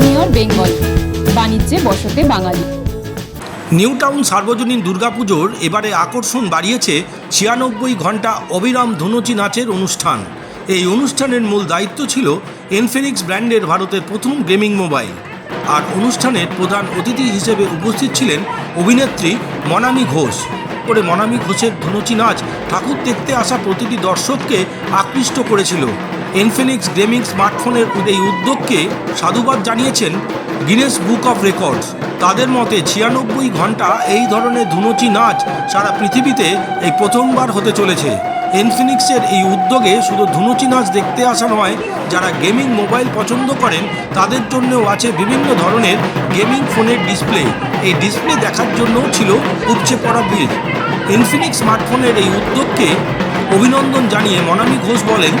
Pioneer Bengal. বাণিজ্যে বসতে বাঙালি। New town সার্বজনীন দুর্গাপুজোর এবারে আকর্ষণ বাড়িয়েছে ছিয়ানব্বই ঘণ্টা অবিরাম ধুনুচি নাচের অনুষ্ঠান। এই অনুষ্ঠানের মূল দায়িত্ব ছিল এনফিনিক্স ব্র্যান্ডের ভারতের প্রথম গেমিং মোবাইল। আর অনুষ্ঠানের প্রধান অতিথি হিসেবে উপস্থিত ছিলেন অভিনেত্রী মনামি ঘোষ। করে মনামি ঘোষের ধুনুচি নাচ ঠাকুর দেখতে আসা প্রতিটি দর্শককে আকৃষ্ট করেছিল। এনফিনিক্স গেমিং স্মার্টফোনের এই উদ্যোগকে সাধুবাদ জানিয়েছেন গিনেস বুক অফ রেকর্ডস তাদের মতে ছিয়ানব্বই ঘণ্টা এই ধরনের ধুনুচি নাচ সারা পৃথিবীতে এই প্রথমবার হতে চলেছে। এনফিনিক্সের এই উদ্যোগে শুধু ধুনুচি নাচ দেখতে আসা নয়, যারা গেমিং মোবাইল পছন্দ করেন, তাদের জন্যও আছে বিভিন্ন ধরনের গেমিং ফোনের ডিসপ্লে। এই ডিসপ্লে দেখার জন্যও ছিল উপচে পড়া ভিড় ইনফিনিক্স স্মার্টফোনের এই উদ্যোগকে অভিনন্দন জানিয়ে মনামি ঘোষ বলেন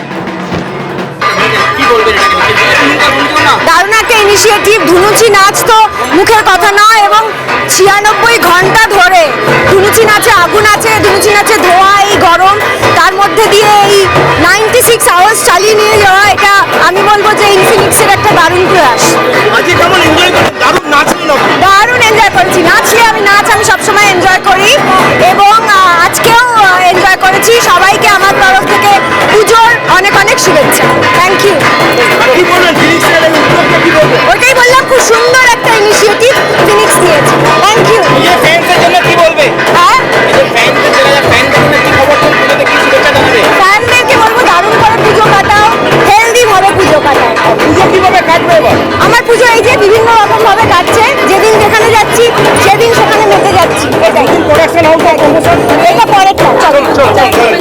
দারুণ একটা ইনিশিয়েটিভ ধুনুচি নাচ তো মুখের কথা নয় এবং ছিয়ানব্বই ঘণ্টা ধরে ধুনুচি নাচে আগুন আছে ধুনুচি নাচে ধোয়া এই গরম। তার মধ্যে দিয়ে এই নাইনটি সিক্স আওয়ার্স চালিয়ে নিয়ে যাওয়া এটা আমি বলব যে ইনফিনিক্সের একটা দারুণ প্রয়াস। দারুণ এনজয় করেছি। নাচলে আমি নাচ আমি সবসময় এনজয় করি এবং আজকেও এনজয় করেছি। সবাইকে আমার তরফ থেকে পুজোর অনেক অনেক শুভেচ্ছা। আমার পুজো এই যে বিভিন্ন রকম ভাবে কাটছে যেদিন যেখানে যাচ্ছি সেদিন সেখানে মেতে যাচ্ছি। এটাই এটা পরেরটা। চলো চলো।